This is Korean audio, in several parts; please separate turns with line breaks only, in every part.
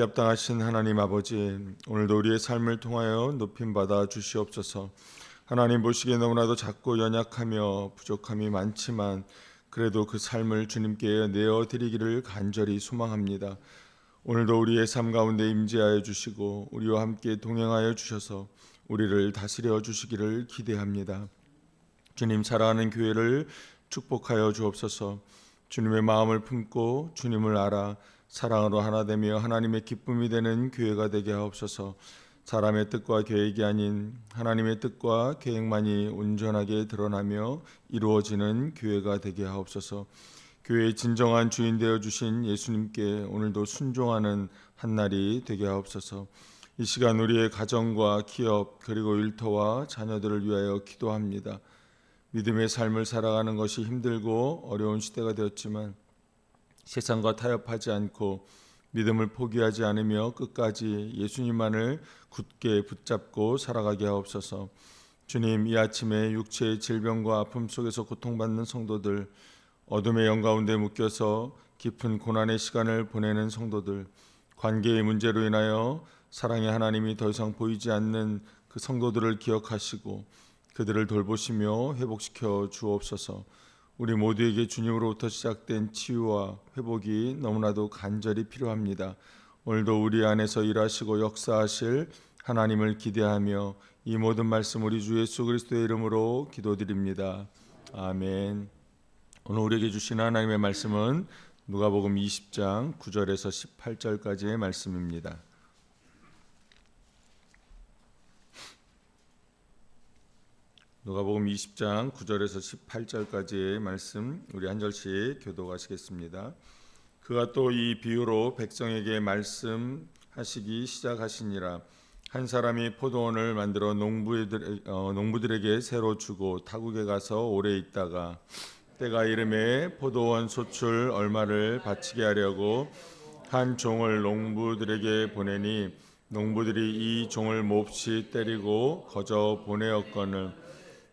영광받기 합당하신 하나님 아버지 오늘도 우리의 삶을 통하여 높임 받아 주시옵소서. 하나님 보시기에 너무나도 작고 연약하며 부족함이 많지만 그래도 그 삶을 주님께 내어 드리기를 간절히 소망합니다. 오늘도 우리의 삶 가운데 임재하여 주시고 우리와 함께 동행하여 주셔서 우리를 다스려 주시기를 기대합니다. 주님 사랑하는 교회를 축복하여 주옵소서. 주님의 마음을 품고 주님을 알아 사랑으로 하나 되며 하나님의 기쁨이 되는 교회가 되게 하옵소서. 사람의 뜻과 계획이 아닌 하나님의 뜻과 계획만이 온전하게 드러나며 이루어지는 교회가 되게 하옵소서. 교회의 진정한 주인 되어 주신 예수님께 오늘도 순종하는 한 날이 되게 하옵소서. 이 시간 우리의 가정과 기업 그리고 일터와 자녀들을 위하여 기도합니다. 믿음의 삶을 살아가는 것이 힘들고 어려운 시대가 되었지만 세상과 타협하지 않고 믿음을 포기하지 않으며 끝까지 예수님만을 굳게 붙잡고 살아가게 하옵소서. 주님 이 아침에 육체의 질병과 아픔 속에서 고통받는 성도들 어둠의 영 가운데 묶여서 깊은 고난의 시간을 보내는 성도들 관계의 문제로 인하여 사랑의 하나님이 더 이상 보이지 않는 그 성도들을 기억하시고 그들을 돌보시며 회복시켜 주옵소서. 우리 모두에게 주님으로부터 시작된 치유와 회복이 너무나도 간절히 필요합니다. 오늘도 우리 안에서 일하시고 역사하실 하나님을 기대하며 이 모든 말씀 우리 주 예수 그리스도의 이름으로 기도드립니다. 아멘. 오늘 우리에게 주신 하나님의 말씀은 누가복음 20장 9절에서 18절까지의 말씀입니다. 누가복음 20장 9절에서 18절까지의 말씀 우리 한 절씩 교도하시겠습니다. 그가 또 이 비유로 백성에게 말씀하시기 시작하시니라 한 사람이 포도원을 만들어 농부들, 어, 농부들에게 새로 주고 타국에 가서 오래 있다가 때가 이름에 포도원 소출 얼마를 바치게 하려고 한 종을 농부들에게 보내니 농부들이 이 종을 몹시 때리고 거저 보내었거늘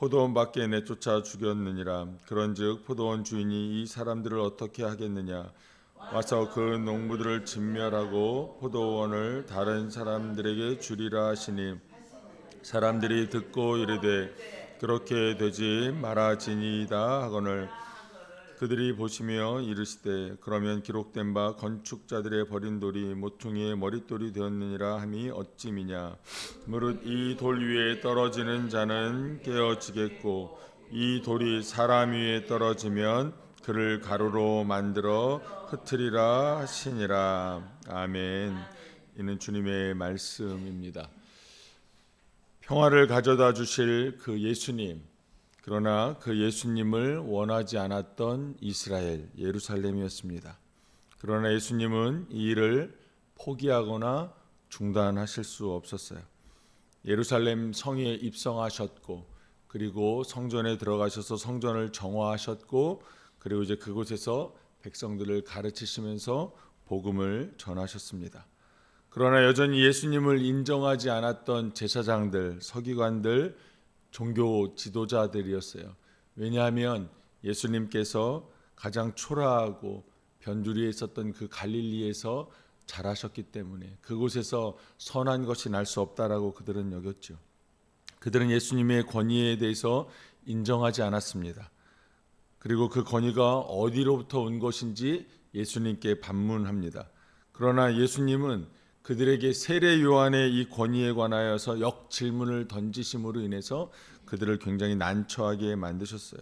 포도원 밖에 내쫓아 죽였느니라. 그런즉 포도원 주인이 이 사람들을 어떻게 하겠느냐? 와서 그 농부들을 진멸하고 포도원을 다른 사람들에게 주리라 하시니 사람들이 듣고 이르되 그렇게 되지 말아지니이다 하거늘 그들이 보시며 이르시되 그러면 기록된 바 건축자들의 버린 돌이 모퉁이의 머릿돌이 되었느니라 함이 어찌미냐? 무릇 이 돌 위에 떨어지는 자는 깨어지겠고 이 돌이 사람 위에 떨어지면 그를 가루로 만들어 흩으리라 하시니라. 아멘. 이는 주님의 말씀입니다. 평화를 가져다 주실 그 예수님 그러나 그 예수님을 원하지 않았던 이스라엘 예루살렘이었습니다. 그러나 예수님은 이 일을 포기하거나 중단하실 수 없었어요. 예루살렘 성에 입성하셨고 그리고 성전에 들어가셔서 성전을 정화하셨고 그리고 이제 그곳에서 백성들을 가르치시면서 복음을 전하셨습니다. 그러나 여전히 예수님을 인정하지 않았던 제사장들, 서기관들, 종교 지도자들이었어요. 왜냐하면 예수님께서 가장 초라하고 변두리에 있었던 그 갈릴리에서 자라셨기 때문에 그곳에서 선한 것이 날 수 없다라고 그들은 여겼죠. 그들은 예수님의 권위에 대해서 인정하지 않았습니다. 그리고 그 권위가 어디로부터 온 것인지 예수님께 반문합니다. 그러나 예수님은 그들에게 세례 요한의 이 권위에 관하여서 역 질문을 던지심으로 인해서 그들을 굉장히 난처하게 만드셨어요.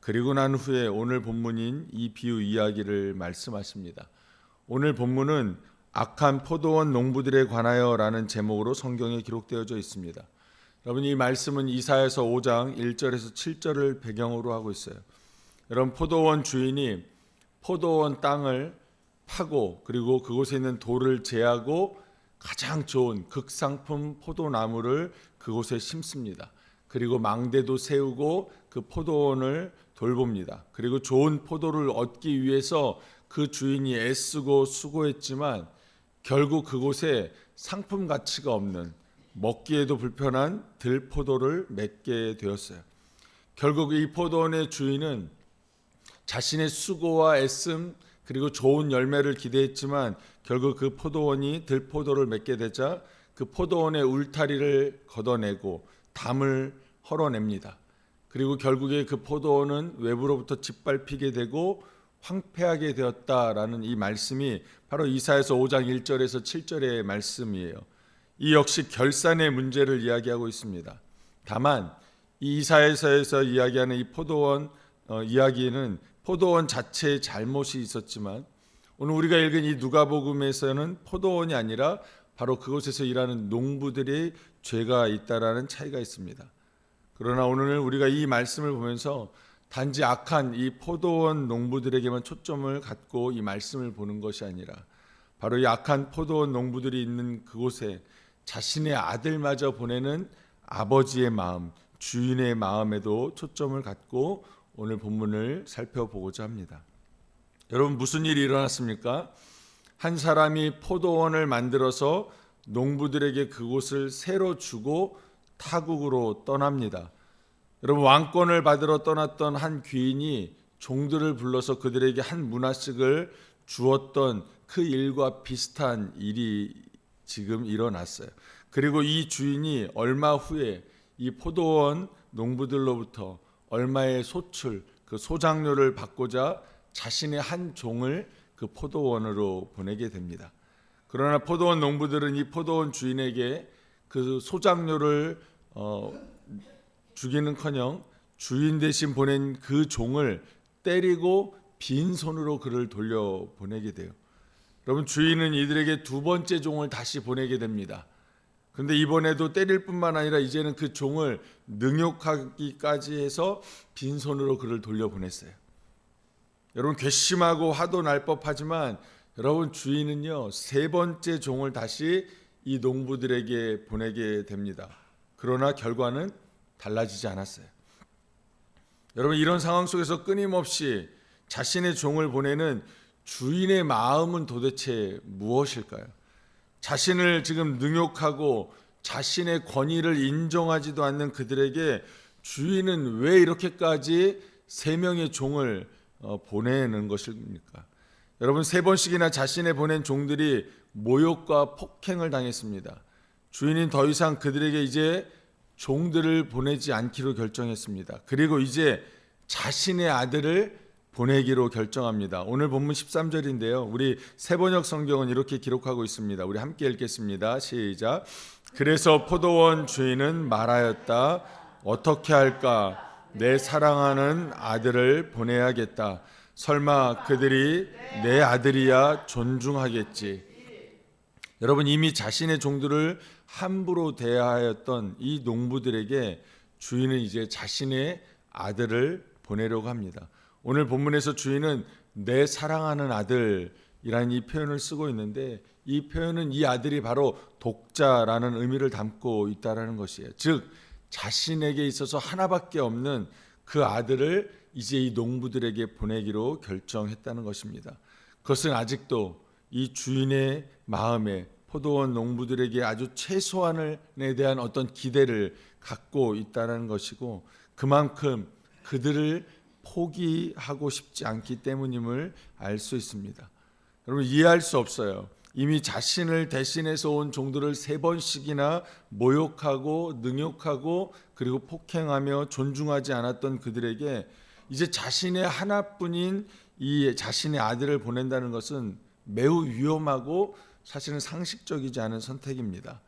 그리고 난 후에 오늘 본문인 이 비유 이야기를 말씀하십니다. 오늘 본문은 악한 포도원 농부들에 관하여라는 제목으로 성경에 기록되어져 있습니다. 여러분 이 말씀은 이사야서 5장 1절에서 7절을 배경으로 하고 있어요. 여러분 포도원 주인이 포도원 땅을 파고 그리고 그곳에 있는 돌을 제하고 가장 좋은 극상품 포도나무를 그곳에 심습니다. 그리고 망대도 세우고 그 포도원을 돌봅니다. 그리고 좋은 포도를 얻기 위해서 그 주인이 애쓰고 수고했지만 결국 그곳에 상품 가치가 없는 먹기에도 불편한 들포도를 맺게 되었어요. 결국 이 포도원의 주인은 자신의 수고와 애씀 그리고 좋은 열매를 기대했지만 결국 그 포도원이 들포도를 맺게 되자 그 포도원의 울타리를 걷어내고 담을 헐어냅니다. 그리고 결국에 그 포도원은 외부로부터 짓밟히게 되고 황폐하게 되었다라는 이 말씀이 바로 이사에서 5장 1절에서 7절의 말씀이에요. 이 역시 결산의 문제를 이야기하고 있습니다. 다만 이 이사에서에서 이야기하는 이 포도원 어, 이야기는 포도원 자체에 잘못이 있었지만 오늘 우리가 읽은 이 누가복음에서는 포도원이 아니라 바로 그곳에서 일하는 농부들의 죄가 있다라는 차이가 있습니다. 그러나 오늘 우리가 이 말씀을 보면서 단지 악한 이 포도원 농부들에게만 초점을 갖고 이 말씀을 보는 것이 아니라 바로 이 악한 포도원 농부들이 있는 그곳에 자신의 아들마저 보내는 아버지의 마음, 주인의 마음에도 초점을 갖고 오늘 본문을 살펴보고자 합니다. 여러분 무슨 일이 일어났습니까? 한 사람이 포도원을 만들어서 농부들에게 그곳을 새로 주고 타국으로 떠납니다. 여러분 왕권을 받으러 떠났던 한 귀인이 종들을 불러서 그들에게 한 문화씩을 주었던 그 일과 비슷한 일이 지금 일어났어요. 그리고 이 주인이 얼마 후에 이 포도원 농부들로부터 얼마의 소출, 그 소장료를 받고자 자신의 한 종을 그 포도원으로 보내게 됩니다. 그러나 포도원 농부들은 이 포도원 주인에게 그 소장료를 어, 주기는커녕 주인 대신 보낸 그 종을 때리고 빈 손으로 그를 돌려 보내게 돼요. 여러분 주인은 이들에게 두 번째 종을 다시 보내게 됩니다. 근데 이번에도 때릴 뿐만 아니라 이제는 그 종을 능욕하기까지 해서 빈손으로 그를 돌려보냈어요. 여러분 괘씸하고 화도 날 법하지만 여러분 주인은요 세 번째 종을 다시 이 농부들에게 보내게 됩니다. 그러나 결과는 달라지지 않았어요. 여러분 이런 상황 속에서 끊임없이 자신의 종을 보내는 주인의 마음은 도대체 무엇일까요? 자신을 지금 능욕하고 자신의 권위를 인정하지도 않는 그들에게 주인은 왜 이렇게까지 세 명의 종을 어, 보내는 것입니까? 여러분 세 번씩이나 자신의 보낸 종들이 모욕과 폭행을 당했습니다. 주인은 더 이상 그들에게 이제 종들을 보내지 않기로 결정했습니다. 그리고 이제 자신의 아들을 보내기로 결정합니다. 오늘 본문 13절인데요. 우리 세번역 성경은 이렇게 기록하고 있습니다. 우리 함께 읽겠습니다. 시작. 그래서 포도원 주인은 말하였다. 어떻게 할까? 내 사랑하는 아들을 보내야겠다. 설마 그들이 내 아들이야 존중하겠지. 여러분 이미 자신의 종들을 함부로 대하였던 이 농부들에게 주인은 이제 자신의 아들을 보내려고 합니다. 오늘 본문에서 주인은 내 사랑하는 아들이라는 이 표현을 쓰고 있는데 이 표현은 이 아들이 바로 독자라는 의미를 담고 있다라는 것이에요. 즉 자신에게 있어서 하나밖에 없는 그 아들을 이제 이 농부들에게 보내기로 결정했다는 것입니다. 그것은 아직도 이 주인의 마음에 포도원 농부들에게 아주 최소한에 대한 어떤 기대를 갖고 있다는 것이고 그만큼 그들을 포기하고 싶지 않기 때문임을 알 수 있습니다. 여러분 이해할 수 없어요. 이미 자신을 대신해서 온 종들을 세 번씩이나 모욕하고 능욕하고 그리고 폭행하며 존중하지 않았던 그들에게 이제 자신의 하나뿐인 이 자신의 아들을 보낸다는 것은 매우 위험하고 사실은 상식적이지 않은 선택입니다.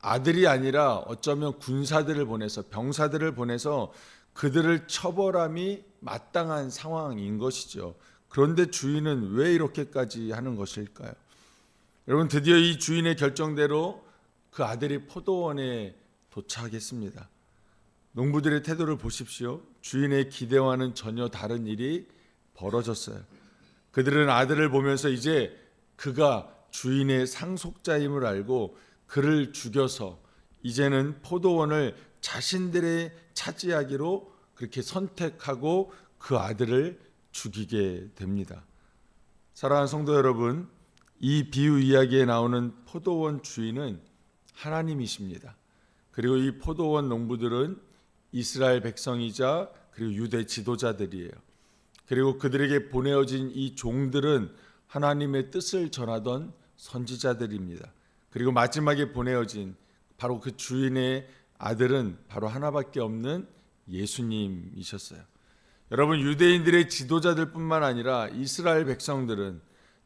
아들이 아니라 어쩌면 군사들을 보내서 병사들을 보내서 그들을 처벌함이 마땅한 상황인 것이죠. 그런데 주인은 왜 이렇게까지 하는 것일까요? 여러분 드디어 이 주인의 결정대로 그 아들이 포도원에 도착했습니다. 농부들의 태도를 보십시오. 주인의 기대와는 전혀 다른 일이 벌어졌어요. 그들은 아들을 보면서 이제 그가 주인의 상속자임을 알고 그를 죽여서 이제는 포도원을 자신들의 차지하기로 그렇게 선택하고 그 아들을 죽이게 됩니다. 사랑하는 성도 여러분, 이 비유 이야기에 나오는 포도원 주인은 하나님이십니다. 그리고 이 포도원 농부들은 이스라엘 백성이자 그리고 유대 지도자들이에요. 그리고 그들에게 보내어진 이 종들은 하나님의 뜻을 전하던 선지자들입니다. 그리고 마지막에 보내어진 바로 그 주인의 아들은 바로 하나밖에 없는 예수님이셨어요. 여러분 유대인들의 지도자들뿐만 아니라 이스라엘 백성들은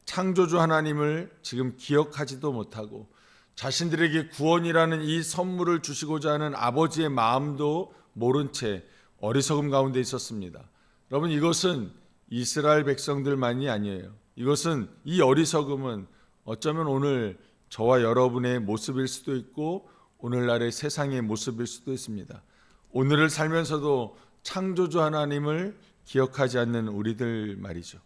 창조주 하나님을 지금 기억하지도 못하고 자신들에게 구원이라는 이 선물을 주시고자 하는 아버지의 마음도 모른 채 어리석음 가운데 있었습니다. 여러분 이것은 이스라엘 백성들만이 아니에요. 이것은 이 어리석음은 어쩌면 오늘 저와 여러분의 모습일 수도 있고 오늘날의 세상의 모습일 수도 있습니다. 오늘을 살면서도 창조주 하나님을 기억하지 않는 우리들 말이죠.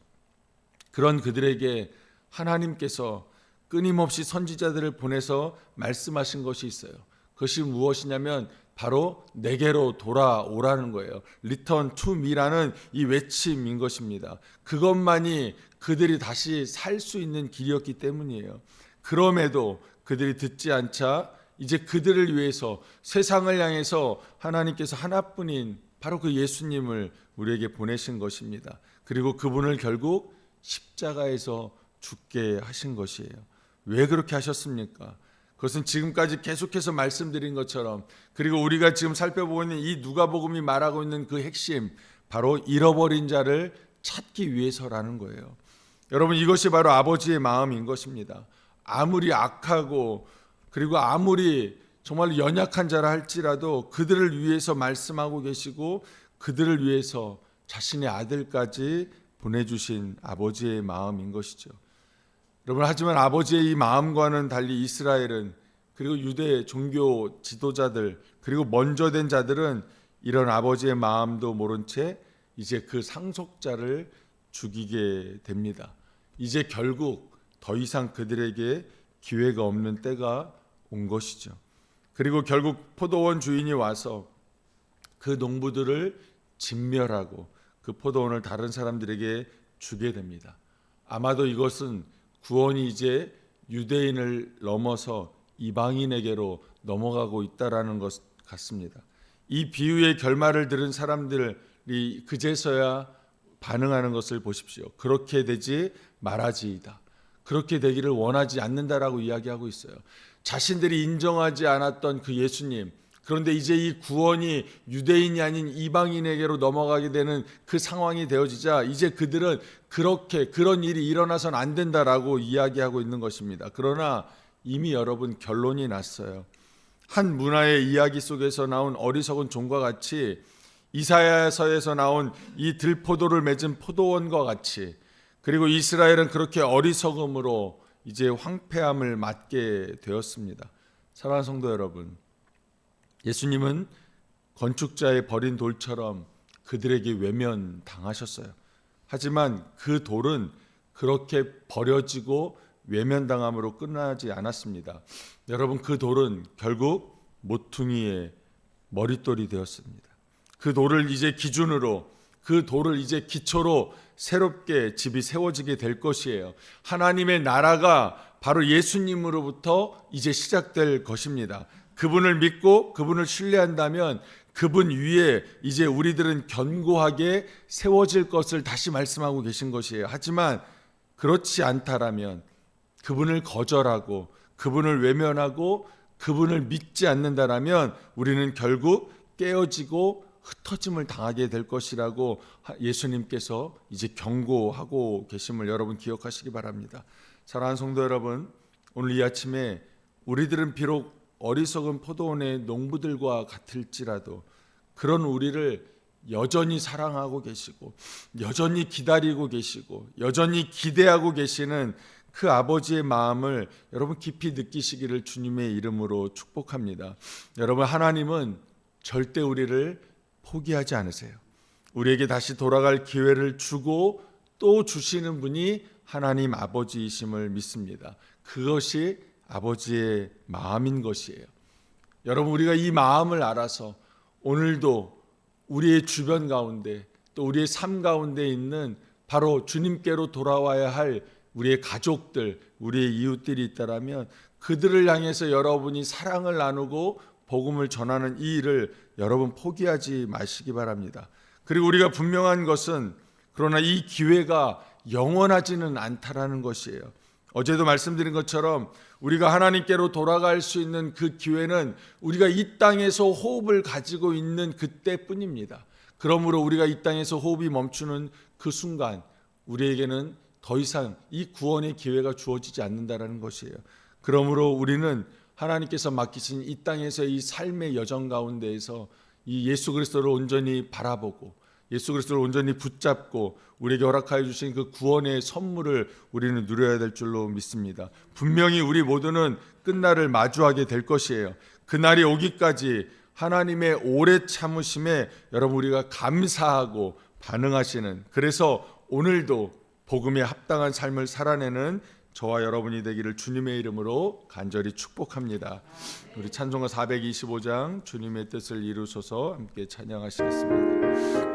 그런 그들에게 하나님께서 끊임없이 선지자들을 보내서 말씀하신 것이 있어요. 그것이 무엇이냐면 바로 내게로 돌아오라는 거예요. Return to me라는 이 외침인 것입니다. 그것만이 그들이 다시 살 수 있는 길이었기 때문이에요. 그럼에도 그들이 듣지 않자 이제 그들을 위해서 세상을 향해서 하나님께서 하나뿐인 바로 그 예수님을 우리에게 보내신 것입니다. 그리고 그분을 결국 십자가에서 죽게 하신 것이에요. 왜 그렇게 하셨습니까? 그것은 지금까지 계속해서 말씀드린 것처럼 그리고 우리가 지금 살펴보고 있는 이 누가복음이 말하고 있는 그 핵심 바로 잃어버린 자를 찾기 위해서라는 거예요. 여러분 이것이 바로 아버지의 마음인 것입니다. 아무리 악하고 그리고 아무리 정말 연약한 자라 할지라도 그들을 위해서 말씀하고 계시고 그들을 위해서 자신의 아들까지 보내주신 아버지의 마음인 것이죠. 여러분 하지만 아버지의 이 마음과는 달리 이스라엘은 그리고 유대 종교 지도자들 그리고 먼저 된 자들은 이런 아버지의 마음도 모른 채 이제 그 상속자를 죽이게 됩니다. 이제 결국 더 이상 그들에게 기회가 없는 때가 온 것이죠. 그리고 결국 포도원 주인이 와서 그 농부들을 진멸하고 그 포도원을 다른 사람들에게 주게 됩니다. 아마도 이것은 구원이 이제 유대인을 넘어서 이방인에게로 넘어가고 있다라는 것 같습니다. 이 비유의 결말을 들은 사람들이 그제서야 반응하는 것을 보십시오. 그렇게 되지 말아지이다. 그렇게 되기를 원하지 않는다라고 이야기하고 있어요. 자신들이 인정하지 않았던 그 예수님, 그런데 이제 이 구원이 유대인이 아닌 이방인에게로 넘어가게 되는 그 상황이 되어지자 이제 그들은 그렇게 그런 일이 일어나선 안 된다라고 이야기하고 있는 것입니다. 그러나 이미 여러분 결론이 났어요. 한 문화의 이야기 속에서 나온 어리석은 종과 같이 이사야서에서 나온 이 들포도를 맺은 포도원과 같이 그리고 이스라엘은 그렇게 어리석음으로 이제 황폐함을 맞게 되었습니다. 사랑하는 성도 여러분, 예수님은 건축자의 버린 돌처럼 그들에게 외면 당하셨어요. 하지만 그 돌은 그렇게 버려지고 외면당함으로 끝나지 않았습니다. 여러분 그 돌은 결국 모퉁이의 머릿돌이 되었습니다. 그 돌을 이제 기준으로 그 돌을 이제 기초로 새롭게 집이 세워지게 될 것이에요. 하나님의 나라가 바로 예수님으로부터 이제 시작될 것입니다. 그분을 믿고 그분을 신뢰한다면 그분 위에 이제 우리들은 견고하게 세워질 것을 다시 말씀하고 계신 것이에요. 하지만 그렇지 않다라면 그분을 거절하고 그분을 외면하고 그분을 믿지 않는다라면 우리는 결국 깨어지고 흩어짐을 당하게 될 것이라고 예수님께서 이제 경고하고 계심을 여러분 기억하시기 바랍니다. 사랑하는 성도 여러분, 오늘 이 아침에 우리들은 비록 어리석은 포도원의 농부들과 같을지라도 그런 우리를 여전히 사랑하고 계시고 여전히 기다리고 계시고 여전히 기대하고 계시는 그 아버지의 마음을 여러분 깊이 느끼시기를 주님의 이름으로 축복합니다. 여러분 하나님은 절대 우리를 포기하지 않으세요. 우리에게 다시 돌아갈 기회를 주고 또 주시는 분이 하나님 아버지이심을 믿습니다. 그것이 아버지의 마음인 것이에요. 여러분 우리가 이 마음을 알아서 오늘도 우리의 주변 가운데 또 우리의 삶 가운데 있는 바로 주님께로 돌아와야 할 우리의 가족들, 우리의 이웃들이 있다라면 그들을 향해서 여러분이 사랑을 나누고 복음을 전하는 이 일을 여러분 포기하지 마시기 바랍니다. 그리고 우리가 분명한 것은 그러나 이 기회가 영원하지는 않다라는 것이에요. 어제도 말씀드린 것처럼 우리가 하나님께로 돌아갈 수 있는 그 기회는 우리가 이 땅에서 호흡을 가지고 있는 그때뿐입니다. 그러므로 우리가 이 땅에서 호흡이 멈추는 그 순간 우리에게는 더 이상 이 구원의 기회가 주어지지 않는다라는 것이에요. 그러므로 우리는 하나님께서 맡기신 이 땅에서 이 삶의 여정 가운데에서 이 예수 그리스도를 온전히 바라보고 예수 그리스도를 온전히 붙잡고 우리에게 허락하여 주신 그 구원의 선물을 우리는 누려야 될 줄로 믿습니다. 분명히 우리 모두는 끝날을 마주하게 될 것이에요. 그날이 오기까지 하나님의 오래 참으심에 여러분 우리가 감사하고 반응하시는 그래서 오늘도 복음에 합당한 삶을 살아내는 저와 여러분이 되기를 주님의 이름으로 간절히 축복합니다. 우리 찬송가 425장 주님의 뜻을 이루소서 함께 찬양하시겠습니다.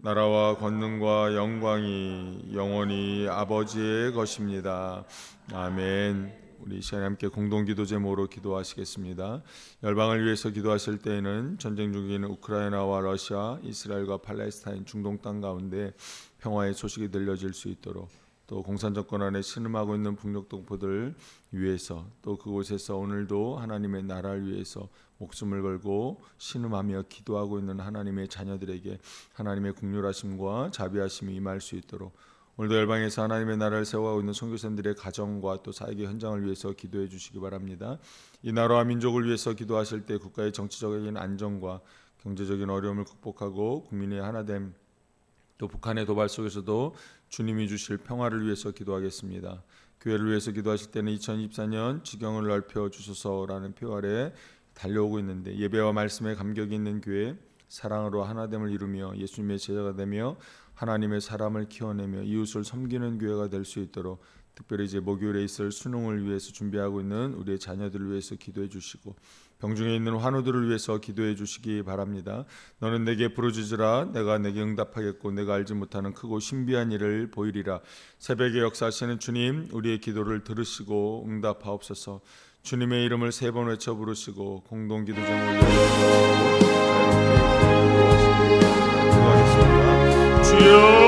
나라와 권능과 영광이 영원히 아버지의 것입니다. 아멘. 우리 이 시간에 함께 공동기도 제목으로 기도하시겠습니다. 열방을 위해서 기도하실 때에는 전쟁 중인 우크라이나와 러시아, 이스라엘과 팔레스타인 중동 땅 가운데 평화의 소식이 들려질 수 있도록 또 공산 정권 안에 신음하고 있는 북녘 동포들 위해서 또 그곳에서 오늘도 하나님의 나라를 위해서 목숨을 걸고 신음하며 기도하고 있는 하나님의 자녀들에게 하나님의 국률하심과 자비하심이 임할 수 있도록 오늘도 열방에서 하나님의 나라를 세워가고 있는 선교사님들의 가정과 또 사역의 현장을 위해서 기도해 주시기 바랍니다. 이 나라와 민족을 위해서 기도하실 때 국가의 정치적인 안정과 경제적인 어려움을 극복하고 국민의 하나됨 또 북한의 도발 속에서도 주님이 주실 평화를 위해서 기도하겠습니다. 교회를 위해서 기도하실 때는 2024년 지경을 넓혀 주소서라는 표 아래 달려오고 있는데 예배와 말씀에 감격이 있는 교회 사랑으로 하나됨을 이루며 예수님의 제자가 되며 하나님의 사람을 키워내며 이웃을 섬기는 교회가 될 수 있도록 특별히 이제 목요일에 있을 수능을 위해서 준비하고 있는 우리의 자녀들을 위해서 기도해 주시고 병중에 있는 환우들을 위해서 기도해 주시기 바랍니다. 너는 내게 부르짖으라 내가 내게 응답하겠고 내가 알지 못하는 크고 신비한 일을 보이리라. 새벽에 역사하시는 주님 우리의 기도를 들으시고 응답하옵소서. 주님의 이름을 세 번 외쳐 부르시고 공동 기도 제목을 기도하겠습니다. 주여